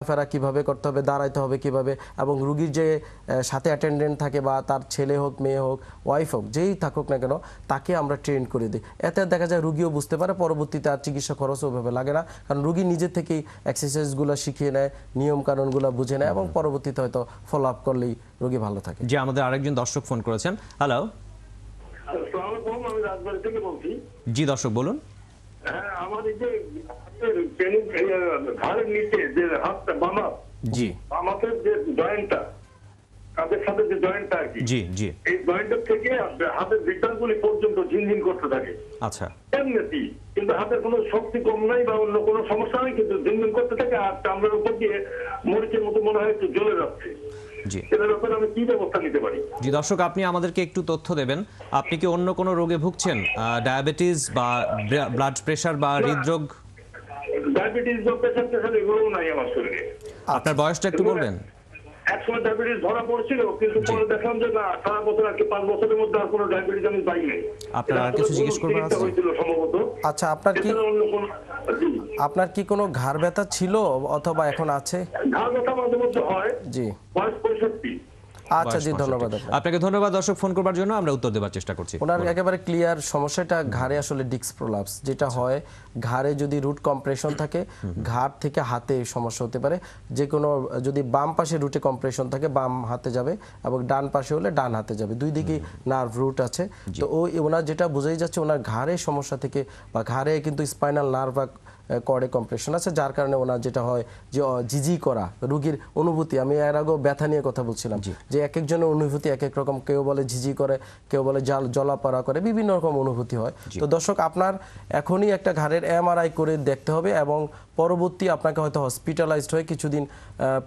ফেরা কীভাবে করতে হবে দাঁড়াইতে হবে কীভাবে এবং রুগীর যে সাথে অ্যাটেন্ডেন্ট থাকে বা তার ছেলে হোক মেয়ে হোক ওয়াইফ হোক যেই থাকুক না কেন তাকে আমরা ট্রেন করে দিই। এতে দেখা যায় রুগীও বুঝতে পারে পরবর্তীতে আর চিকিৎসা খরচ ওভাবে লাগে না কারণ রুগী নিজে থেকেই এক্সারসাইজগুলো শিখিয়ে নেয় নিয়ম কানুনগুলো বুঝে নেয় এবং পরবর্তীতে হয়তো ফলো আপ করলেই রুগী ভালো থাকে। যে আমাদের আরেকজন দর্শক ফোন করেছেন। হ্যালো জি দর্শক বলুন। হ্যাঁ আমার এই যে হাতের পেনি এই, আহ, ঘাড়ের নিচে যে হাতটা বাম জি। বাম হাতের যে জয়েন্টটা কাঁধের সাথে যে জয়েন্টটা আর কি জি জি। এই জয়েন্টের থেকে হাতের বিজ্ঞানগুলি পর্যন্ত ঝিনঝিন করতে থাকে। আচ্ছা। এমনিতেই কিন্তু হাতের কোনো শক্তি কম নাই বা অন্য কোনো সমস্যা নেই কিন্তু ঝিনঝিন করতে থাকে আর চামড়ার উপর দিয়ে মরিচের মতো মনে হয় একটু জ্বলে যাচ্ছে। জি। আমি কি ব্যবস্থা নিতে পারি? জি দর্শক আপনি আমাদেরকে একটু তথ্য দেবেন। আপনি কি অন্য কোনো রোগে ভুগছেন? ডায়াবেটিস বা ব্লাড প্রেশার বা হৃদরোগ? ডায়াবেটিস বা এগুলোও নাই আমার শরীরে। আপনার বয়সটা একটু বলবেন। একসময় ডায়াবেটিস ধরা পড়ছিল কিন্তু পরে দেখলাম যে না সারা বছর আর কি পাঁচ বছরের মধ্যে আর কোনো ডায়াবেটিস আমি পাই নাই। আপনার আর কিছু জিজ্ঞেস করবার আছে? হয়েছিল সম্ভবত। আচ্ছা আপনার কি কোনো আপনার কি কোনো ঘাড় ব্যথা ছিল অথবা এখন আছে? ঘাড় ব্যথা মাঝে মধ্যে হয়। জি। বয়স পঁয়ষট্টি। আচ্ছা জি ধন্যবাদ আপনাকে। ধন্যবাদ দর্শক ফোন করবার জন্য। আমরা উত্তর দেওয়ার চেষ্টা করছি। ওনার একেবারে ক্লিয়ার সমস্যাটা ঘাড়ে আসলে ডিক্স প্রলাপস যেটা হয় ঘাড়ে যদি রুট কম্প্রেশন থাকে ঘাড় থেকে হাতে সমস্যা হতে পারে। যে কোনো যদি বাম পাশে রুটে কম্প্রেশন থাকে বাম হাতে যাবে এবং ডান পাশে হলে ডান হাতে যাবে। দুই দিকেই নার্ভ রুট আছে। তো ওই ওনার যেটা বোঝাই যাচ্ছে ওনার ঘাড়ে সমস্যা থেকে বা ঘাড়ে কিন্তু স্পাইনাল নার্ভ বা করে কম্প্রেশন আছে যার কারণে ওনার যেটা হয় যে জিজি করা রুগীর অনুভূতি। আমি এর আগেও ব্যথা নিয়ে কথা বলছিলাম যে এক একজনের অনুভূতি এক এক রকম। কেউ বলে ঝিঝি করে কেউ বলে জাল জলাপড়া করে বিভিন্ন রকম অনুভূতি হয়। তো দর্শক আপনার এখনই একটা ঘাড়ের এমআরআই করে দেখতে হবে এবং পরবর্তী আপনাকে হয়তো হসপিটালাইজড হয়ে কিছুদিন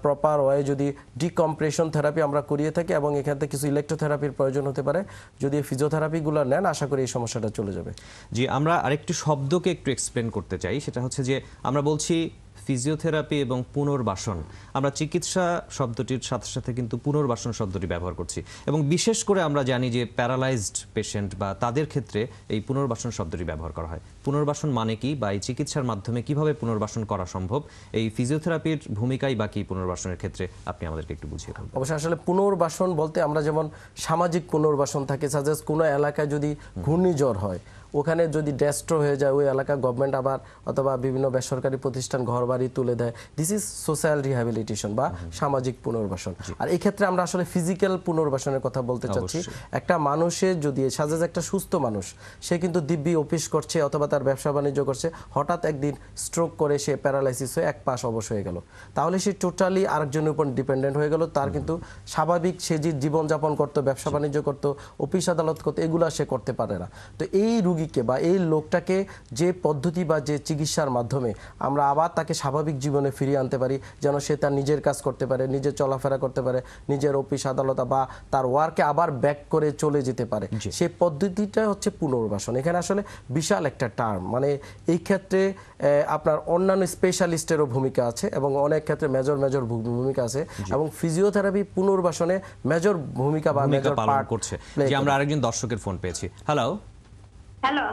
প্রপার ওয়ে যদি ডিকম্প্রেশন থেরাপি আমরা করিয়ে থাকি এবং এখান থেকে কিছু ইলেকট্রোথেরাপির প্রয়োজন হতে পারে যদি ফিজিওথেরাপিগুলো নেন আশা করি এই সমস্যাটা চলে যাবে। জি আমরা আরেকটি শব্দকে একটু এক্সপ্লেন করতে চাই। সেটা হচ্ছে যে আমরা বলছি ফিজিওথেরাপি এবং পুনর্বাসন। আমরা চিকিৎসা শব্দটির সাথে সাথে কিন্তু পুনর্বাসন শব্দটি ব্যবহার করছি। এবং বিশেষ করে আমরা জানি যে প্যারালাইজড পেশেন্ট বা তাদের ক্ষেত্রে এই পুনর্বাসন শব্দটি ব্যবহার করা হয়। পুনর্বাসন মানে কি বা এই চিকিৎসার মাধ্যমে কীভাবে পুনর্বাসন করা সম্ভব? এই ফিজিওথেরাপির ভূমিকাই বা কি পুনর্বাসনের ক্ষেত্রে? আপনি আমাদেরকে একটু বুঝিয়ে বলবেন। অবশ্যই, আসলে পুনর্বাসন বলতে আমরা যেমন সামাজিক পুনর্বাসন থাকে সাজেস্ট কোনো এলাকায় যদি ঘূর্ণিঝড় হয় ওখানে যদি ডেস্ট্রো হয়ে যায় ওই এলাকা গভর্নমেন্ট আবার অথবা বিভিন্ন বেসরকারি প্রতিষ্ঠান ঘর বাড়ি তুলে দেয়। দিস ইজ সোশ্যাল রিহ্যাবিলিটেশন বা সামাজিক পুনর্বাসন। আর এই ক্ষেত্রে আমরা আসলে ফিজিক্যাল পুনর্বাসনের কথা বলতে চাচ্ছি। একটা মানুষের যদি সাজেজ একটা সুস্থ মানুষ সে কিন্তু দিব্যি অফিস করছে অথবা তার ব্যবসা বাণিজ্য করছে হঠাৎ একদিন স্ট্রোক করে সে প্যারালাইসিস হয়ে এক পাশ অবশ হয়ে গেল। তাহলে সে টোটালি আরেকজনের উপর ডিপেন্ডেন্ট হয়ে গেল। তার কিন্তু স্বাভাবিক সে যে জীবনযাপন করতো ব্যবসা বাণিজ্য করতো অফিস আদালত করতো এগুলো সে করতে পারে না। তো এই রুগীকে বা এই লোকটাকে যে পদ্ধতি বা যে চিকিৎসার মাধ্যমে আমরা আবার তাকে স্বাভাবিক জীবনে ফিরিয়ে আনতে পারি যেন সে তার নিজের কাজ করতে পারে নিজের চলাফেরা করতে পারে নিজের অফিস আদালত বা তার ওয়ার্কে আবার ব্যাক করে চলে যেতে পারে। সেই পদ্ধতিটা হচ্ছে পুনর্বাসন। এখানে আসলে বিশাল একটা টার্ম। মানে এই ক্ষেত্রে আপনার অন্যান্য স্পেশালিস্টেরও ভূমিকা আছে এবং অনেক ক্ষেত্রে মেজর মেজর ভূমিকা আছে এবং ফিজিওথেরাপি পুনর্বাসনে মেজর ভূমিকা বা মেজর পার্ট করছে। যে আমরা আরেকজন দর্শকের ফোন পেয়েছি। Hello hello.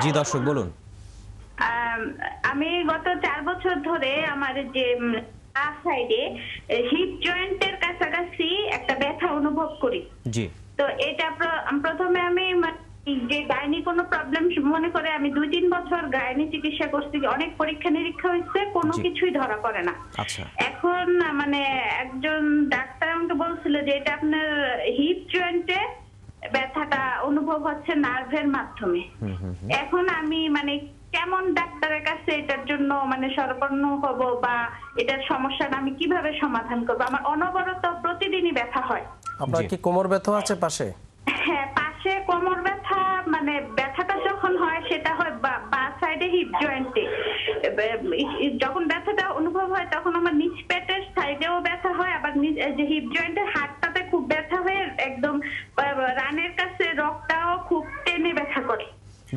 জি দর্শক বলুন। আম, গত চার বছর ধরে আমার যে সাইডে হিপ জয়েন্টের কাছাকাছি একটা ব্যথা অনুভব করি। জি। তো এটা প্রথমে আমি মানে যে গাইনি কোনো প্রবলেম মনে করে আমি দুই তিন বছর গাইনি চিকিৎসা করছি অনেক পরীক্ষা নিরীক্ষা হয়েছে কোনো কিছুই ধরা পড়ে না। আচ্ছা। এখন মানে একজন ডাক্তার আমাকে বলছিল যে এটা আপনার হিপ জয়েন্টে ব্যথাটা অনুভব হচ্ছে নার্ভের মাধ্যমে। এখন আমি মানে কেমন ডাক্তারের কাছে এটার জন্য মানে সরপন্ন হব বা এটার সমস্যাটা আমি কীভাবে সমাধান করব? আমার অনবরত প্রতিদিনই ব্যথা হয়। আপনার কি কোমর ব্যথা আছে পাশে? হ্যাঁ পাশে কোমর ব্যথা মানে ব্যথাটা যখন হয় সেটা হয় বা- বা সাইডে হিপ জয়েন্টে যখন ব্যথাটা অনুভব হয় তখন আমার নিচ পেটের সাইডেও ব্যথা হয় আবার নিচ- যে হিপ জয়েন্টে হাতটাতে কাছে রক্তটাও খুব টেনে ব্যথা করে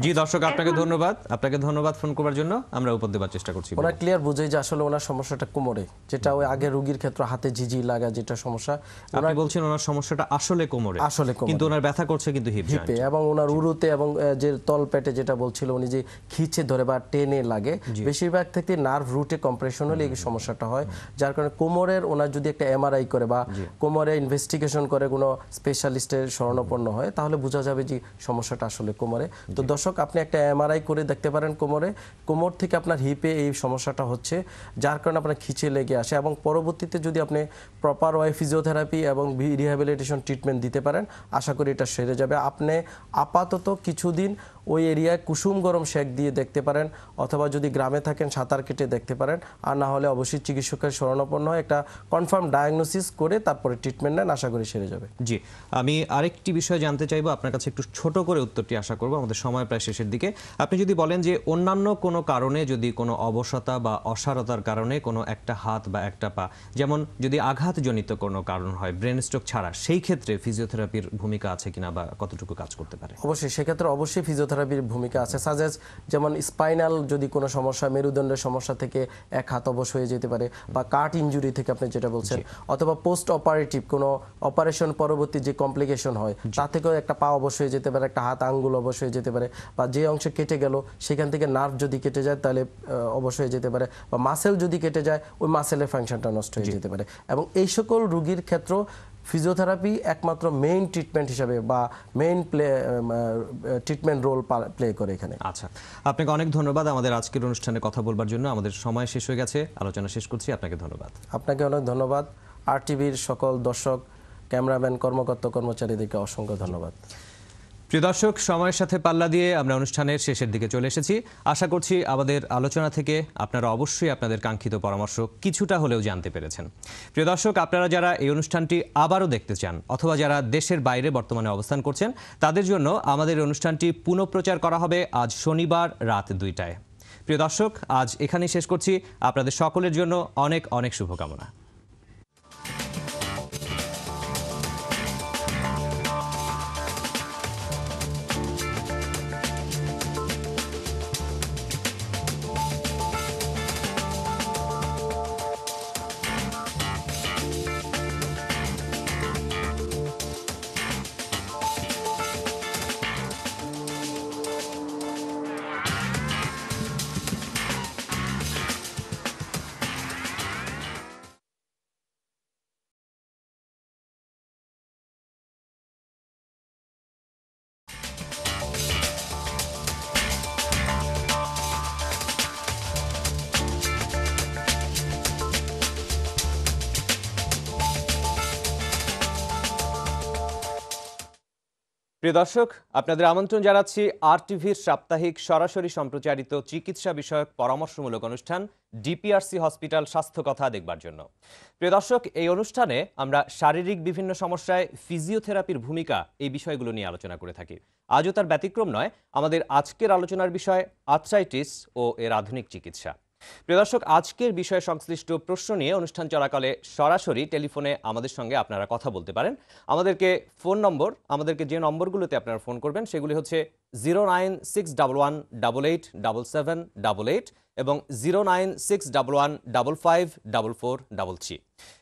জি দর্শক আপনাকে ধন্যবাদ। আপনাকে ধন্যবাদ ফোন করার জন্য। আমরা উপর দেওয়ার চেষ্টা করছি। ওরা ক্লিয়ার বুঝে যে আসলে ওনার সমস্যাটা কোমরে যেটা ওই আগে রোগীর ক্ষেত্রে হাতে ঝিঝি লাগা যেটা সমস্যা আপনি বলছেন ওনার সমস্যাটা আসলে কোমরে। আসলে কোমরে। কিন্তু ওনার ব্যথা করছে কিন্তু হিপ হিপে এবং ওনার উরুতে এবং যে তল পেটে যেটা বলছিল উনি যে খিচে ধরে বা টেনে লাগে বেশিরভাগ থেকে নার্ভ রুটে কম্প্রেশন হলে এই সমস্যাটা হয় যার কারণে কোমরের ওনার যদি একটা এমআরআই করে বা কোমরে ইনভেস্টিগেশন করে কোনো স্পেশালিস্টের শরণাপন্ন হয় তাহলে বোঝা যাবে যে সমস্যাটা আসলে কোমরে। তো দর্শক আপনি একটা এমআরআই করে দেখতে পারেন কোমরে। কোমর থেকে আপনার হিপে এই সমস্যাটা হচ্ছে, যার কারণে আপনার খিচে লেগে আসে এবং পরবর্তীতে যদি আপনি প্রপার ওয়াই ফিজিওথেরাপি এবং রিহ্যাবিলিটেশন ট্রিটমেন্ট দিতে পারেন, আশা করি এটা সেরে যাবে। আপনি আপাতত কিছুদিন ওই এরিয়ায় কুসুম গরম শেক দিয়ে দেখতে পারেন অথবা যদি গ্রামে থাকেন সাঁতার কেটে দেখতে পারেন। আর না হলে অবশ্যই চিকিৎসকের শরণাপন্ন হয় একটা কনফার্ম ডায়াগনোসিস করে তারপরে ট্রিটমেন্ট নেন আশা করি সেরে যাবে। জি আমি আরেকটি বিষয় জানতে চাইব আপনার কাছে একটু ছোট করে উত্তরটি আশা করব আমাদের সময় প্রায় শেষের দিকে। আপনি যদি বলেন যে অন্যান্য কোনো কারণে যদি কোনো অবসতা বা অসারতার কারণে কোনো একটা হাত বা একটা পা যেমন যদি আঘাতজনিত কোনো কারণ হয় ব্রেন স্ট্রোক ছাড়া সেই ক্ষেত্রে ফিজিওথেরাপির ভূমিকা আছে কিনা বা কতটুকু কাজ করতে পারে? অবশ্যই সেক্ষেত্রে অবশ্যই ফিজিওথেরাপির ভূমিকা আছে। সাজেস যেমন স্পাইনাল যদি কোনো সমস্যা মেরুদণ্ডের সমস্যা থেকে এক হাত অবশ হয়ে যেতে পারে বা কাট ইনজুরি থেকে আপনি যেটা বলছেন অথবা পোস্ট অপারেটিভ কোনো অপারেশন পরবর্তী যে কমপ্লিকেশন হয় তা থেকেও একটা পা অবশ হয়ে যেতে পারে একটা হাত আঙ্গুল অবশ হয়ে যেতে পারে বা যে অংশ কেটে গেল সেখান থেকে নার্ভ যদি কেটে যায় তাহলে অবশ হয়ে যেতে পারে বা মাসেল যদি কেটে যায় ওই মাসেলের ফাংশনটা নষ্ট হয়ে যেতে পারে। এবং এই সকল রুগীর ক্ষেত্র ফিজিওথেরাপি একমাত্র মেইন ট্রিটমেন্ট হিসাবে বা main play treatment role play করে এখানে। আচ্ছা আপনাকে অনেক ধন্যবাদ আমাদের আজকের অনুষ্ঠানে কথা বলবার জন্য। আমাদের সময় শেষ হয়ে গেছে আলোচনা শেষ করছি আপনাকে ধন্যবাদ। আপনাকে অনেক ধন্যবাদ। আর টিভির সকল দর্শক ক্যামেরাম্যান কর্মকর্তা কর্মচারীদেরকে অসংখ্য ধন্যবাদ। প্রিয় দর্শক, সময়ের সাথে পাল্লা দিয়ে আমরা অনুষ্ঠানের শেষের দিকে চলে এসেছি। আশা করছি আমাদের আলোচনা থেকে আপনারা অবশ্যই আপনাদের কাঙ্ক্ষিত পরামর্শ কিছুটা হলেও জানতে পেরেছেন। প্রিয় দর্শক, আপনারা যারা এই অনুষ্ঠানটি আবারও দেখতে চান অথবা যারা দেশের বাইরে বর্তমানে অবস্থান করছেন, তাদের জন্য আমাদের অনুষ্ঠানটি পুনঃপ্রচার করা হবে আজ শনিবার রাত দুইটায়। প্রিয় দর্শক, আজ এখানেই শেষ করছি। আপনাদের সকলের জন্য অনেক অনেক শুভকামনা। প্রিয় দর্শক, আপনাদের আমন্ত্রণ জানাচ্ছি আর টিভির সাপ্তাহিক সরাসরি সম্প্রচারিত চিকিৎসা বিষয়ক পরামর্শমূলক অনুষ্ঠান ডিপিআরসি হসপিটাল স্বাস্থ্য কথা দেখবার জন্য। প্রিয় দর্শক, এই অনুষ্ঠানে আমরা শারীরিক বিভিন্ন সমস্যায় ফিজিওথেরাপির ভূমিকা এই বিষয়গুলো নিয়ে আলোচনা করে থাকি। আজও তার ব্যতিক্রম নয়, আমাদের আজকের আলোচনার বিষয় আর্থ্রাইটিস ও এর আধুনিক চিকিৎসা। প্রিয় দর্শক, আজকের বিষয় সংশ্লিষ্ট প্রশ্ন নিয়ে অনুষ্ঠান চলাকালে সরাসরি টেলিফোনে আমাদের সঙ্গে আপনারা কথা বলতে পারেন। আমাদেরকে ফোন নম্বর, আমাদেরকে যে নম্বরগুলোতে আপনারা ফোন করবেন সেগুলি হচ্ছে zero nine six double one double eight double seven double eight এবং zero nine six double one double five double four double three.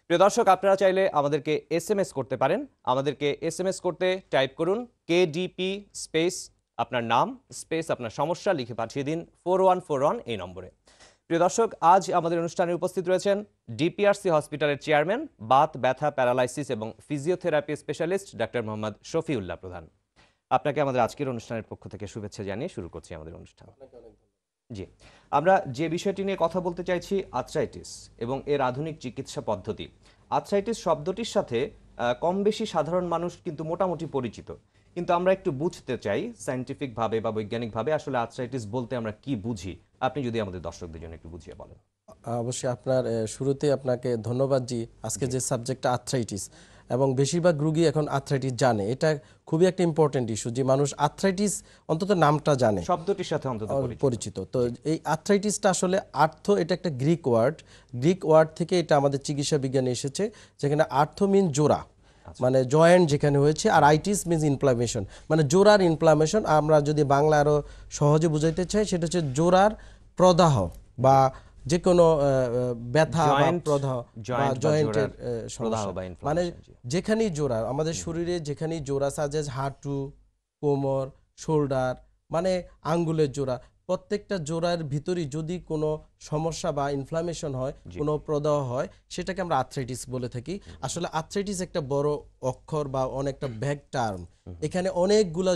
প্রিয় দর্শক, আপনারা চাইলে আমাদেরকে এস এম এস করতে পারেন। আমাদেরকে এস এম এস করতে টাইপ করুন কেডিপি স্পেস আপনার নাম, স্পেস আপনার সমস্যা লিখে পাঠিয়ে দিন, ফোর ওয়ান ফোর ওয়ান এই নম্বরে। প্রিয় দর্শক আজ আমাদের অনুষ্ঠানে উপস্থিত রয়েছেন ডিপিআরসি হসপিটালের চেয়ারম্যান বাত ব্যথা প্যারালাইসিস এবং physiotherapy specialist doctor Mohammad Shafiullah Pradhan. আপনাকে আমাদের আজকের অনুষ্ঠানের পক্ষ থেকে শুভেচ্ছা জানিয়ে শুরু করছি আমাদের অনুষ্ঠান। জি আমরা যে বিষয়টি নিয়ে কথা বলতে চাইছি আর্থ্রাইটিস এবং এর আধুনিক চিকিৎসা পদ্ধতি। আর্থ্রাইটিস শব্দটির সাথে কম বেশি সাধারণ মানুষ কিন্তু মোটামুটি পরিচিত। কিন্তু আমরা একটু বুঝতে চাই সায়েন্টিফিক ভাবে বা বৈজ্ঞানিকভাবে আসলে আর্থ্রাইটিস বলতে আমরা কি বুঝি? আপনি যদি আমাদের দর্শকদের জন্য একটু বুঝিয়ে বলেন। অবশ্যই আপনার শুরুতে আপনাকে ধন্যবাদ জি আজকে যে সাবজেক্টটা আর্থ্রাইটিস এবং বেশিরভাগ রুগী এখন আর্থ্রাইটিস জানে। এটা খুবই একটা ইম্পর্টেন্ট ইস্যু যে মানুষ আর্থ্রাইটিস অন্তত নামটা জানে। শব্দটির সাথে অন্তত পরিচিত। তো এই আর্থ্রাইটিসটা আসলে আর্থ এটা একটা গ্রিক ওয়ার্ড গ্রিক ওয়ার্ড থেকে এটা আমাদের চিকিৎসা বিজ্ঞানে এসেছে যেখানে আর্থ মিন জোড়া। মানে জয়েন্ট যেখানে হয়েছে আর আইটিস মিনস ইনফ্লামেশন মানে জোরার ইনফ্লামেশন আমরা যদি বাংলা আরও সহজে বুঝাইতে চাই সেটা হচ্ছে জোরার প্রদাহ বা যে কোনো ব্যথা বা প্রদাহ বা জয়েন্টের মানে যেখানেই জোড়া আমাদের শরীরে যেখানেই জোড়া সাজেজ হাঁটু কোমর শোল্ডার মানে আঙ্গুলের জোড়া প্রত্যেকটা জোড়ার ভিতরই যদি কোনো সমস্যা বা ইনফ্লামেশন হয় কোনো প্রদাহ হয় সেটাকে আমরা আর্থ্রাইটিস বলে থাকি। আসলে আর্থ্রাইটিস একটা বড় অক্ষর বা অনেকটা ব্যাগ টার্ম এখানে অনেকগুলা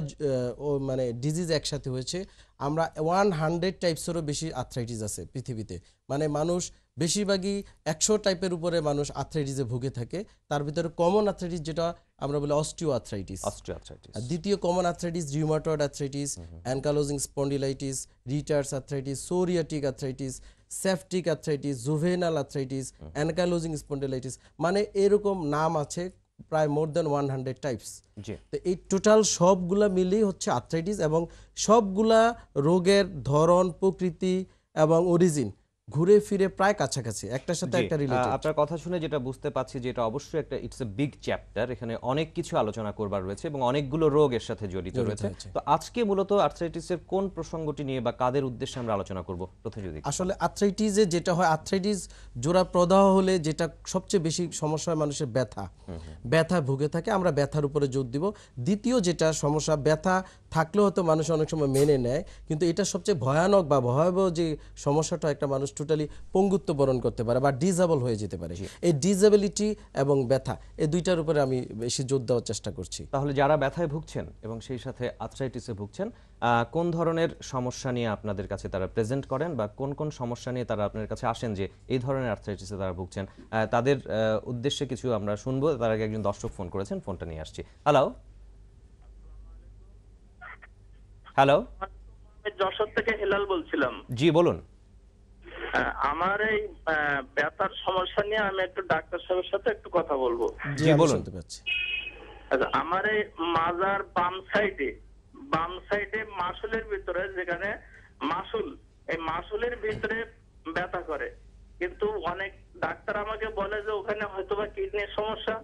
মানে ডিজিজ একসাথে হয়েছে। আমরা ওয়ান হান্ড্রেড টাইপসেরও বেশি আর্থ্রাইটিস আছে পৃথিবীতে। মানে মানুষ বেশিরভাগই একশো টাইপের উপরে মানুষ আর্থ্রাইটিসে ভুগে থাকে। তার ভিতরে কমন আর্থ্রাইটিস যেটা আমরা বলি অস্টিও আর্থ্রাইটিস আর দ্বিতীয় common arthritis rheumatoid arthritis ankylosing spondylitis reiter's arthritis psoriatic arthritis septic arthritis juvenile arthritis ankylosing spondylitis মানে এরকম নাম আছে প্রায় more than one hundred types তো এই টোটাল সবগুলা মিলেই হচ্ছে আর্থ্রাইটিস এবং সবগুলা রোগের ধরন প্রকৃতি এবং অরিজিন ঘুরে ফিরে প্রায় কাছাকাছি। একটার সাথে একটা রিলেটেড আপনার কথা শুনে যেটা বুঝতে পাচ্ছি যে এটা অবশ্যই একটা ইটস এ বিগ চ্যাপ্টার এখানে অনেক কিছু আলোচনা করবার রয়েছে এবং অনেকগুলো রোগ এর সাথে জড়িত রয়েছে। তো আজকে মূলত আর্থ্রাইটিসের কোন প্রসঙ্গটি নিয়ে বা কাদের উদ্দেশ্যে আমরা আলোচনা করব? প্রথমে যদি আসলে আর্থ্রাইটিসে যেটা হয় আর্থ্রাইটিস জোড়া প্রদাহ হলে যেটা সবচেয়ে বেশি সমস্যা হয় মানুষের ব্যথা। ব্যথা ভুগে থাকে আমরা ব্যথার উপরে জোর দিব। দ্বিতীয় যেটা সমস্যা ব্যথা থাকলেও হয়তো মানুষ অনেক সময় মেনে নেয় কিন্তু এটা সবচেয়ে ভয়ানক বা ভয়াবহ যে সমস্যাটা একটা মানুষ টোটালি পঙ্গুত্ব বরণ করতে পারে বা ডিজেবল হয়ে যেতে পারে এই ডিজেবিলিটি এবং ব্যথা এই দুইটার উপরে আমি বেশি জোর দেওয়ার চেষ্টা করছি। তাহলে যারা ব্যথায় ভুগছেন এবং সেই সাথে আর্থ্রাইটিসে ভুগছেন কোন ধরনের সমস্যা নিয়ে আপনাদের কাছে তারা প্রেজেন্ট করেন বা কোন কোন সমস্যা নিয়ে তারা আপনার কাছে আসেন যে এই ধরনের আর্থ্রাইটিসে তারা ভুগছেন? তাদের উদ্দেশ্যে কিছু আমরা শুনব। তার আগে একজন দর্শক ফোন করেছেন ফোনটা নিয়ে আসছি। হ্যালো হ্যালো যশোর থেকে হেলাল বলছিলাম। জি বলুন। আমার এই আহ, ব্যথার সমস্যা নিয়ে আমি একটু ডাক্তার সাহেবের সাথে একটু কথা বলব। জি জি, বলুন। আচ্ছা আমার এই মাজার বাম সাইডে বাম সাইডে মাসুলের ভিতরে যেখানে মাসুল এই মাসুলের ভিতরে ব্যথা করে। কিন্তু অনেক ডাক্তার আমাকে বলে যে ওখানে হয়তোবা কিডনির সমস্যা।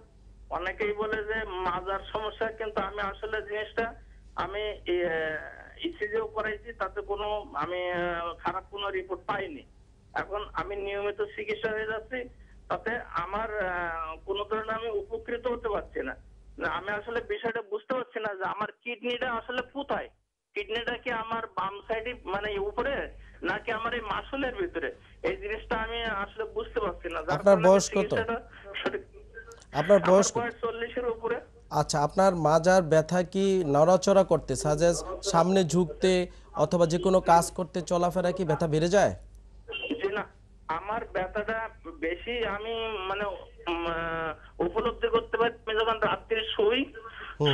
অনেকেই বলে যে মাজার সমস্যা। কিন্তু আমি আসলে জিনিসটা আমি ইসিজিও করাইছি তাতে কোনো আমি খারাপ কোনো রিপোর্ট পাইনি। এখন আমি নিয়মিত চিকিৎসা হয়ে যাচ্ছি তাতে আমার কোনো ধরনের আমি উপকৃত হতে পারছি না। আমি আসলে বিষয়টা বুঝতে পারছি না যে আমার কিডনিটা আসলে কোথায়? কিডনিটা কি আমার বাম সাইডে মানে উপরে নাকি আমার এই মাসুলের ভিতরে? এই জিনিসটা আমি আসলে বুঝতে পারছি না। আপনার বয়স কত? আপনার বয়স চল্লিশের উপরে। আচ্ছা আপনার মাজার ব্যথা কি নড়াচড়া করতে সাজেস সামনে ঝুঁকতে অথবা যে কোনো কাজ করতে চলাফেরা কি ব্যথা বেড়ে যায়? আমার ব্যথাটা বেশি আমি মানে উপলব্ধি করতে পারি আমি যখন রাত্রে শুই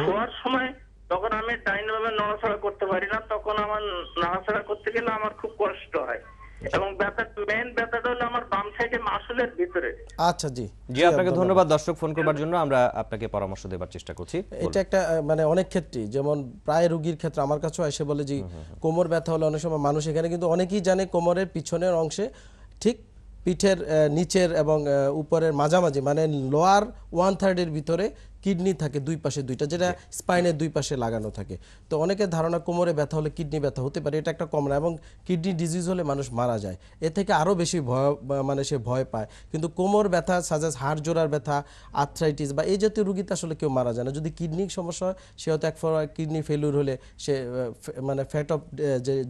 শোয়ার সময় তখন আমি ডাইন ভাবে নড়াচড়া করতে পারি না। তখন আমার নড়াচড়া করতে গেলে আমার খুব কষ্ট হয়। এবং ব্যথা মেন ব্যথাটা হলো আমার বাম সাইডে মাসুলের ভিতরে। আচ্ছা জি। জি আপনাকে ধন্যবাদ দর্শক ফোন করবার জন্য। আমরা আপনাকে পরামর্শ দেবার চেষ্টা করছি। এটা একটা মানে অনেক ক্ষেত্রে যেমন প্রায় রোগীর ক্ষেত্রে আমার কাছেও এসে বলে যে কোমর ব্যথা হলে অনেক সময় মানুষ এখানে কিন্তু অনেকেই জানে কোমরের পিছনের অংশে ঠিক পিঠের নিচের এবং উপরের মাঝামাঝি মানে লোয়ার ওয়ান থার্ডের ভিতরে কিডনি থাকে দুই পাশে দুইটা যেটা স্পাইনের দুই পাশে লাগানো থাকে। তো অনেকের ধারণা কোমরে ব্যথা হলে কিডনি ব্যথা হতে পারে এটা একটা কমন এবং কিডনি ডিজিজ হলে মানুষ মারা যায়। এ থেকে আরও বেশি ভয় মানে সে ভয় পায়। কিন্তু কোমর ব্যথা সাজাস হাড় জোড়ার ব্যথা আর্থ্রাইটিস বা এই জাতীয় রুগীতে আসলে কেউ মারা যায় না। যদি কিডনির সমস্যা হয় সে হয়তো এক কিডনি ফেলিউর হলে সে মানে ফ্যাট অফ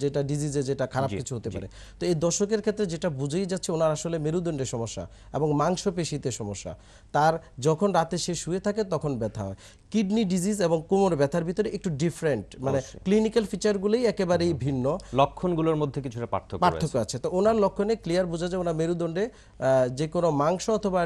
যেটা ডিজিজে যেটা খারাপ কিছু হতে পারে। তো এই দর্শকের ক্ষেত্রে যেটা বুঝেই যাচ্ছে ওনার আসলে মেরুদণ্ডের সমস্যা এবং মাংসপেশিতে সমস্যা। তার যখন রাতে সে শুয়ে থাকে তখন ব্যথা হয়। কিডনি ডিজিজ এবং কোমর ব্যথার ভিতরে একটু ডিফারেন্ট মানে ক্লিনিক্যাল ফিচারগুলোই একেবারেই ভিন্ন। লক্ষণগুলোর মধ্যে কিছুটা পার্থক্য পার্থক্য আছে। তো ওনার লক্ষণে ক্লিয়ার বোঝা যায় ওনার মেরুদণ্ডে যে কোনো মাংস অথবা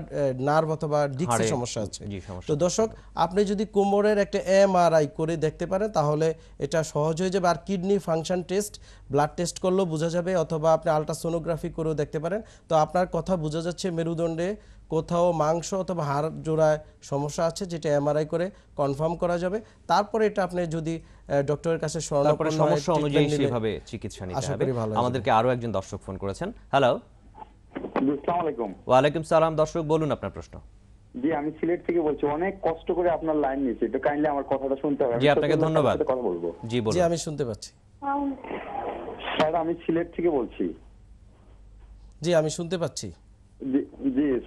নার্ভ অথবা ডিক্সের সমস্যা আছে। তো দর্শক আপনি যদি কোমরের একটা এমআরআই করে দেখতে পারেন তাহলে এটা সহজ হয়ে যাবে। আর kidney function test blood test করলেও বোঝা যাবে অথবা আপনি আলট্রাসোনোগ্রাফি করেও দেখতে পারেন। তো আপনার কথা বোঝা যাচ্ছে মেরুদণ্ডে কোথাও মাংস অথবা হাড় জোড়ায় সমস্যা আছে যেটা এমআরআই করে কনফার্ম করা যাবে। তারপরে এটা আপনি যদি ডক্টরের কাছে শরণাপন্ন সমস্যা অনুযায়ী সেভাবে চিকিৎসা নিতে হবে। আমাদেরকে আরও একজন দর্শক ফোন করেছেন। হ্যালো আসসালামু আলাইকুম। ওয়ালাইকুম সালাম। দর্শক বলুন আপনার প্রশ্ন। জি আমি সিলেট থেকে বলছি অনেক কষ্ট করে আপনার লাইন নিয়েছি। একটু কাইন্ডলি আমার কথাটা শুনতে হবে। জি, আপনাকে ধন্যবাদ। কথা বলব। জি জি আমি শুনতে পাচ্ছি। স্যার আমি সিলেট থেকে বলছি। জি আমি শুনতে পাচ্ছি।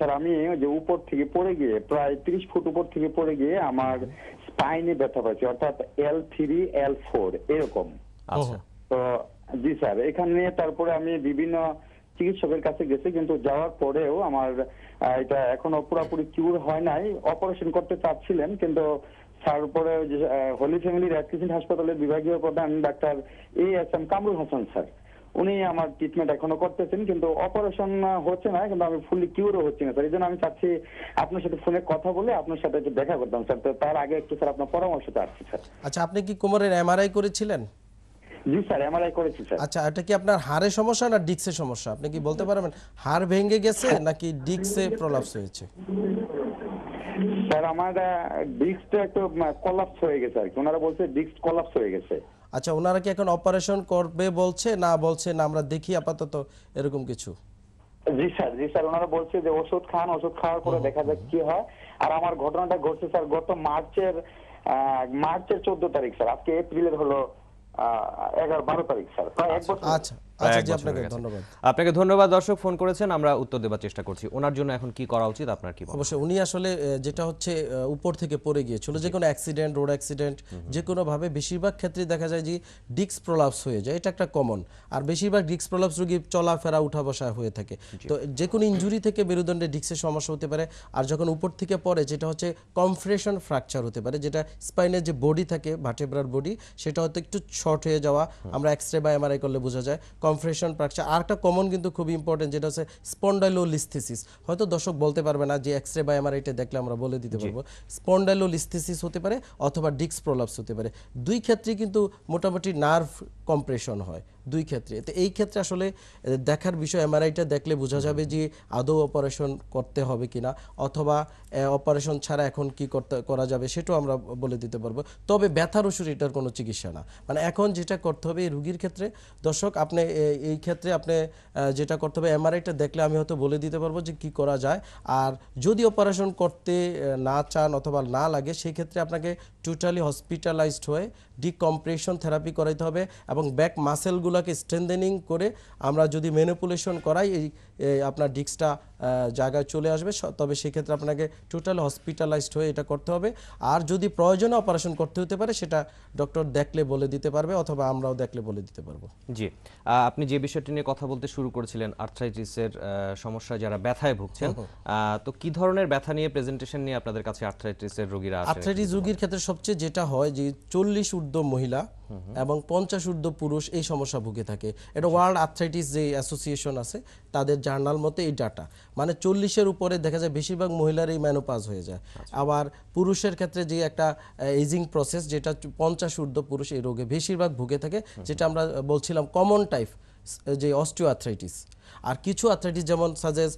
স্যার আমি যে উপর থেকে পড়ে গিয়ে প্রায় ত্রিশ ফুট উপর থেকে পড়ে গিয়ে আমার স্পাইনে ব্যথা পাচ্ছি অর্থাৎ এল থ্রি এল ফোর এরকম। আচ্ছা। তো জি স্যার এখানে তারপরে আমি বিভিন্ন চিকিৎসকের কাছে গেছি কিন্তু যাওয়ার পরেও আমার এটা এখনও পুরোপুরি কিউর হয় নাই। অপারেশন করতে চাচ্ছিলেন কিন্তু স্যার উপরে ওই যে হোলি ফ্যামিলি রেড হাসপাতালের বিভাগীয় প্রধান doctor A S M Kamrul Hasan sir. উনি আমার ট্রিটমেন্ট এখনও করতেছেন কিন্তু অপারেশন হচ্ছে না কিন্তু আমি ফুললি কিউরও হচ্ছি না স্যার এই জন্য আমি চাচ্ছি আপনার সাথে ফোনে কথা বলে আপনার সাথে একটু দেখা করতাম স্যার তো তার আগে একটু স্যার আপনার পরামর্শ চাচ্ছি স্যার আচ্ছা আপনি কি কোমরের এমআরআই করেছিলেন? জি স্যার এমআরআই করেছি স্যার আচ্ছা এটা কি আপনার হাড়ে সমস্যা না ডিক্সে সমস্যা? আপনি কি বলতে পারবেন হাড় ভেঙে গেছে নাকি ডিক্সে প্রলাপস হয়েছে? স্যার আমার ডিস্কটা একটু কলাপস হয়ে গেছে আর কি। ওনারা বলছে ডিস্ক কলাপস হয়ে গেছে। আচ্ছা ওনারা কি এখন অপারেশন করবে বলছে না বলছে না আমরা দেখি আপাতত এরকম কিছু? জি স্যার জি স্যার ওনারা বলছে যে ওষুধ খান ওষুধ খাওয়ার পরে দেখা যাক কি হয়। আর আমার ঘটনাটা ঘটছে স্যার গত মার্চের মার্চের চোদ্দ তারিখ স্যার। আজকে এপ্রিলের হলো আহ, এগারো বারো তারিখ স্যার। প্রায় এক বছর। আচ্ছা। আচ্ছা আপনাকে ধন্যবাদ। আপনাকে ধন্যবাদ দর্শক ফোন করেছেন আমরা উত্তর দেওয়ার চেষ্টা করছি। ওনার জন্য এখন কি করা উচিত আপনার কি অবশ্যই উনি আসলে যেটা হচ্ছে উপর থেকে পড়ে গিয়েছিল যে কোনো অ্যাক্সিডেন্ট রোড অ্যাক্সিডেন্ট যে কোনো ভাবে বেশিরভাগ ক্ষেত্রে দেখা যায় যে ডিস্ক প্রলাপস হয়ে যায় এটা একটা কমন আর বেশিরভাগ ডিস্ক প্রলাপস রোগী চলাফেরা উঠা বসা হয়ে থাকে। তো যে কোনো ইনজুরি থেকে মেরুদণ্ডে ডিস্কের সমস্যা হতে পারে আর যখন উপর থেকে পড়ে যেটা হচ্ছে কমফ্রেশন ফ্র্যাকচার হতে পারে যেটা স্পাইনের যে বডি থাকে ভার্টেব্রার বডি সেটা হয়তো একটু শর্ট হয়ে যাওয়া আমরা এক্স রে বা এমআরআই করলে বোঝা যায়। কমফ্রেশন ফ্র্যাকচার আর একটা কমন কিন্তু খুব ইম্পর্টেন্ট যেটা হচ্ছে স্পন্ডাইলোলিস্থিসিস হয়তো দর্শক বলতে পারবে না যে এক্স রে বা এমআরআইটা দেখলে আমরা বলে দিতে পারব। স্পন্ডাইলোলিস্থিসিস হতে পারে অথবা ডিক্স প্রলাপস হতে পারে। দুই ক্ষেত্রে কিন্তু মোটামুটি নার্ভ কম্প্রেশন হয়। দুই ক্ষেত্রে। তো এই ক্ষেত্রে আসলে দেখার বিষয় এমআরআইটা দেখলে বোঝা যাবে যে আদৌ অপারেশন করতে হবে কিনা, অথবা অপারেশন ছাড়া এখন কি করতে, করা যাবে সেটাও আমরা বলে দিতে পারব। তবে ব্যথার ওষুধ এটার কোনো চিকিৎসা না। মানে এখন যেটা করতে হবে এই রুগীর ক্ষেত্রে, দর্শক আপনি এই ক্ষেত্রে আপনি যেটা করতে হবে এমআরআইটা দেখলে আমি হয়তো বলে দিতে পারব যে কি করা যায়। আর যদি অপারেশন করতে না চান অথবা না লাগে সেই ক্ষেত্রে আপনাকে টোটালি হসপিটালাইজড হয়ে ডিকম্প্রেশন থেরাপি করাইতে হবে এবং ব্যাক মাসেলগুলোকে স্ট্রেন্দেনিং করে আমরা যদি ম্যানিপুলেশন করাই, এই আপনার ডিস্কটা জায়গায় চলে আসবে। তবে সেক্ষেত্রে আপনাকে টোটাল হসপিটালাইজড হয়ে এটা করতে হবে। আর যদি প্রয়োজনে অপারেশন করতে হতে পারে সেটা ডক্টর দেখলে বলে দিতে পারবে অথবা আমরাও দেখলে বলে দিতে পারব। জি। আপনি যে বিষয়টি নিয়ে কথা বলতে শুরু করেছিলেন আর্থ্রাইটিসের সমস্যা যারা ব্যথায় ভুগছেন তো কি ধরনের ব্যথা নিয়ে প্রেজেন্টেশন নিয়ে আপনাদের কাছে আর্থ্রাইটিসের রোগীরা আসেন আর্থ্রাইটিস রোগীর ক্ষেত্রে সবচেয়ে যেটা হয় যে চল্লিশ ঊর্ধ্ব মহিলা এবং পঞ্চাশ ঊর্ধ্ব পুরুষ এই সমস্যা ভুগে থাকে। এটা ওয়ার্ল্ড আর্থ্রাইটিস যে অ্যাসোসিয়েশন আছে তাদের জার্নাল মতে এই ডাটা। মানে চল্লিশের উপরে দেখা যায় বেশিরভাগ মহিলারই ম্যানোপাজ হয়ে যায়। আবার পুরুষের ক্ষেত্রে যে একটা এজিং প্রসেস যেটা পঞ্চাশ ঊর্ধ্ব পুরুষ এই রোগে বেশিরভাগ ভুগে থাকে, যেটা আমরা বলছিলাম কমন টাইপ যে অস্টিও আর্থ্রাইটিস আর কিছু আর্থ্রাইটিস যেমন সাজেস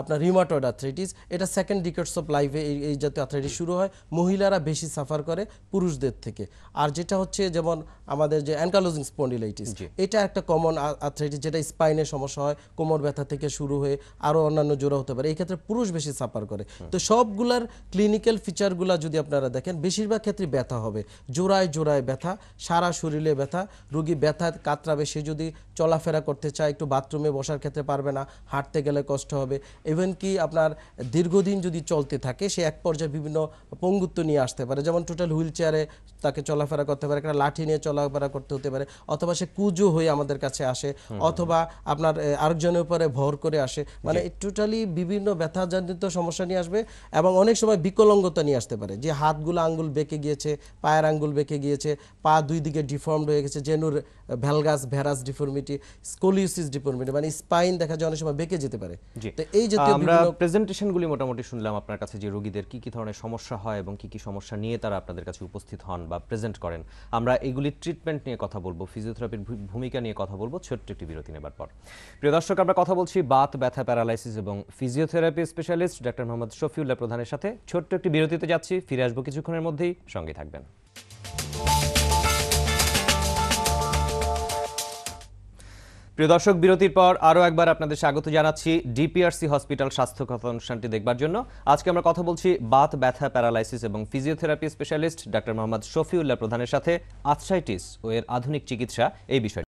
আপনার রিমাটয়েড আর্থ্রাইটিস এটা সেকেন্ড ডিকেটস অফ লাইফে এই এই জাতীয় আর্থ্রাইটিস শুরু হয়। মহিলারা বেশি সাফার করে পুরুষদের থেকে। আর যেটা হচ্ছে যেমন আমাদের যে অ্যানকালোজিং স্পন্ডিলাইটিস এটা একটা কমন আর্থ্রাইটিস যেটা স্পাইনের সমস্যা হয় কোমর ব্যথা থেকে শুরু হয়ে আরও অন্যান্য জোড়া হতে পারে। এই ক্ষেত্রে পুরুষ বেশি সাফার করে। তো সবগুলার ক্লিনিক্যাল ফিচারগুলা যদি আপনারা দেখেন বেশিরভাগ ক্ষেত্রে ব্যথা হবে। জোড়ায় জোড়ায় ব্যথা সারা শরীরে ব্যথা রুগী ব্যথা কাতরাবে সে যদি চলাফেরা করতে চায় একটু বাথরুমে বসার ক্ষেত্রে পারবে না হাঁটতে গেলে কষ্ট হবে। ইভেন কি আপনার দীর্ঘদিন যদি চলতে থাকে সে এক পর্যায়ে বিভিন্ন পঙ্গুত্ব নিয়ে আসতে পারে। যেমন টোটাল হুইল চেয়ারে তাকে চলাফেরা করতে পারে একটা লাঠি নিয়ে চলাফেরা করতে হতে পারে অথবা সে কুজো হয়ে আমাদের কাছে আসে অথবা আপনার আরেকজনের উপরে ভর করে আসে। মানে টোটালি বিভিন্ন ব্যথাজনিত সমস্যা নিয়ে আসবে এবং অনেক সময় বিকলঙ্গতা নিয়ে আসতে পারে। যে হাতগুলো আঙ্গুল বেঁকে গিয়েছে পায়ের আঙ্গুল বেঁকে গিয়েছে পা দুই দিকে ডিফর্মড হয়ে গেছে জেনুর valgus varus deformity scoliosis deformity মানে স্পাইন দেখা যায় অনেক সময় বেঁকে যেতে পারে। তো এই জাতীয় আমরা প্রেজেন্টেশনগুলি মোটামুটি শুনলাম আপনার কাছে যে রোগীদের কি কি ধরনের সমস্যা হয় এবং কি কি সমস্যা নিয়ে তারা আপনাদের কাছে উপস্থিত হন বা প্রেজেন্ট করেন। আমরা এগুলি ট্রিটমেন্ট নিয়ে কথা বলব ফিজিওথেরাপির ভূমিকা নিয়ে কথা বলব ছোট্ট একটি বিরতি নেবার পর। প্রিয় দর্শক আমরা কথা বলছি বাত ব্যথা প্যারালাইসিস এবং physiotherapy specialist doctor Mohammad Shafiullah প্রধানের সাথে। ছোট্ট একটি বিরতিতে যাচ্ছি ফিরে আসব কিছুক্ষণের মধ্যেই সঙ্গে থাকবেন। প্রিয় দর্শক, বিরতির পর আরও একবার আপনাদের স্বাগত জানাচ্ছি ডিপিআরসি হসপিটাল স্বাস্থ্য কথা অনুষ্ঠানটি দেখবার জন্য। আজকে আমরা কথা বলছি বাত, ব্যথা, প্যারালাইসিস এবং physiotherapy specialist doctor Mohammad Shafiullah প্রধানের সাথে আর্থ্রাইটিস ও এর আধুনিক চিকিৎসা এই বিষয়ে